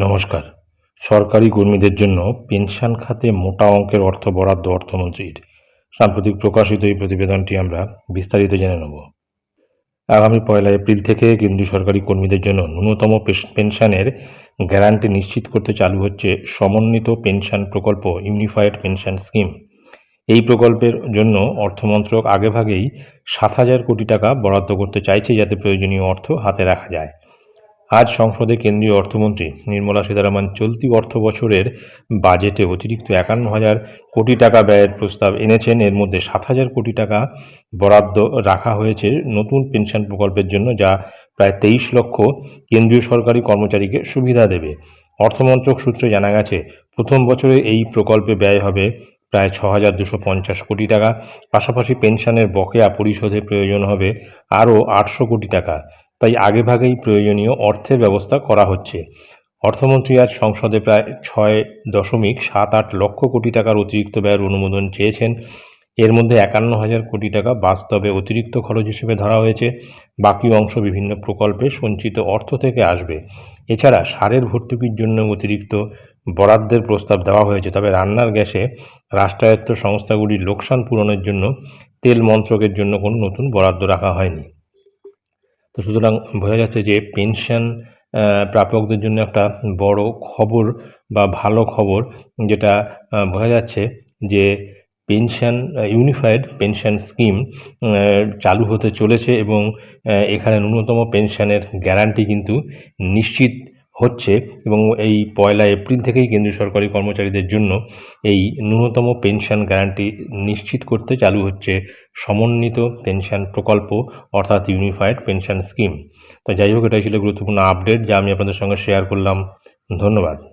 নমস্কার। সরকারি কর্মীদের জন্য পেনশন খাতে মোটা অঙ্কের অর্থ বরাদ্দ অর্থমন্ত্রীর। সাম্প্রতিক প্রকাশিত এই প্রতিবেদনটি আমরা বিস্তারিত জেনে নেব। আগামী পয়লা এপ্রিল থেকে কেন্দ্রীয় সরকারি কর্মীদের জন্য ন্যূনতম পেনশনের গ্যারান্টি নিশ্চিত করতে চালু হচ্ছে সমন্বিত পেনশন প্রকল্প ইউনিফাইড পেনশন স্কিম। এই প্রকল্পের জন্য অর্থমন্ত্রক আগেভাগেই সাত হাজার কোটি টাকা বরাদ্দ করতে চাইছে যাতে প্রয়োজনীয় অর্থ হাতে রাখা যায়। আজ সংসদে কেন্দ্রীয় অর্থমন্ত্রী নির্মলা সীতারামন চলতি অর্থ বছরের বাজেটে অতিরিক্ত একান্ন হাজার কোটি টাকা ব্যয়ের প্রস্তাব এনেছেন। এর মধ্যে সাত হাজার কোটি টাকা বরাদ্দ রাখা হয়েছে নতুন পেনশন প্রকল্পের জন্য, যা প্রায় তেইশ লক্ষ কেন্দ্রীয় সরকারি কর্মচারীকে সুবিধা দেবে। অর্থমন্ত্রক সূত্রে জানা গেছে, প্রথম বছরে এই প্রকল্পে ব্যয় হবে প্রায় ছ হাজার দুশো পঞ্চাশ কোটি টাকা। পাশাপাশি পেনশনের বকেয়া পরিশোধে প্রয়োজন হবে আরও আটশো কোটি টাকা। তাই আগেভাগেই প্রয়োজনীয় অর্থের ব্যবস্থা করা হচ্ছে। অর্থমন্ত্রী আজ সংসদে প্রায় ছয় দশমিক সাত আট লক্ষ কোটি টাকার অতিরিক্ত ব্যয়ের অনুমোদন চেয়েছেন। এর মধ্যে একান্ন হাজার কোটি টাকা বাস্তবে অতিরিক্ত খরচ হিসেবে ধরা হয়েছে। বাকি অংশ বিভিন্ন প্রকল্পে সঞ্চিত অর্থ থেকে আসবে। এছাড়া সারের ভর্তুকির জন্য অতিরিক্ত বরাদ্দের প্রস্তাব দেওয়া হয়েছে। তবে রান্নার গ্যাসে রাষ্ট্রায়ত্ত সংস্থাগুলির লোকসান পূরণের জন্য তেল মন্ত্রকের জন্য কোনো নতুন বরাদ্দ রাখা হয়নি। তো সুতরাং বোঝা যাচ্ছে যে পেনশন প্রাপকদের জন্য একটা বড় খবর বা ভালো খবর, যেটা বোঝা যাচ্ছে যে পেনশন ইউনিফাইড পেনশন স্কিম চালু হতে চলেছে এবং এখানে ন্যূনতম পেনশনের গ্যারান্টি কিন্তু নিশ্চিত হচ্ছে এবং এই পয়লা এপ্রিল থেকেই কেন্দ্রীয় সরকারি কর্মচারীদের জন্য এই ন্যূনতম পেনশন গ্যারান্টি নিশ্চিত করতে চালু হচ্ছে সমন্বিত পেনশন প্রকল্প, অর্থাৎ ইউনিফাইড পেনশন স্কিম। তো যাই হোক, এটাই ছিল গুরুত্বপূর্ণ আপডেট যা আমি আপনাদের সঙ্গে শেয়ার করলাম। ধন্যবাদ।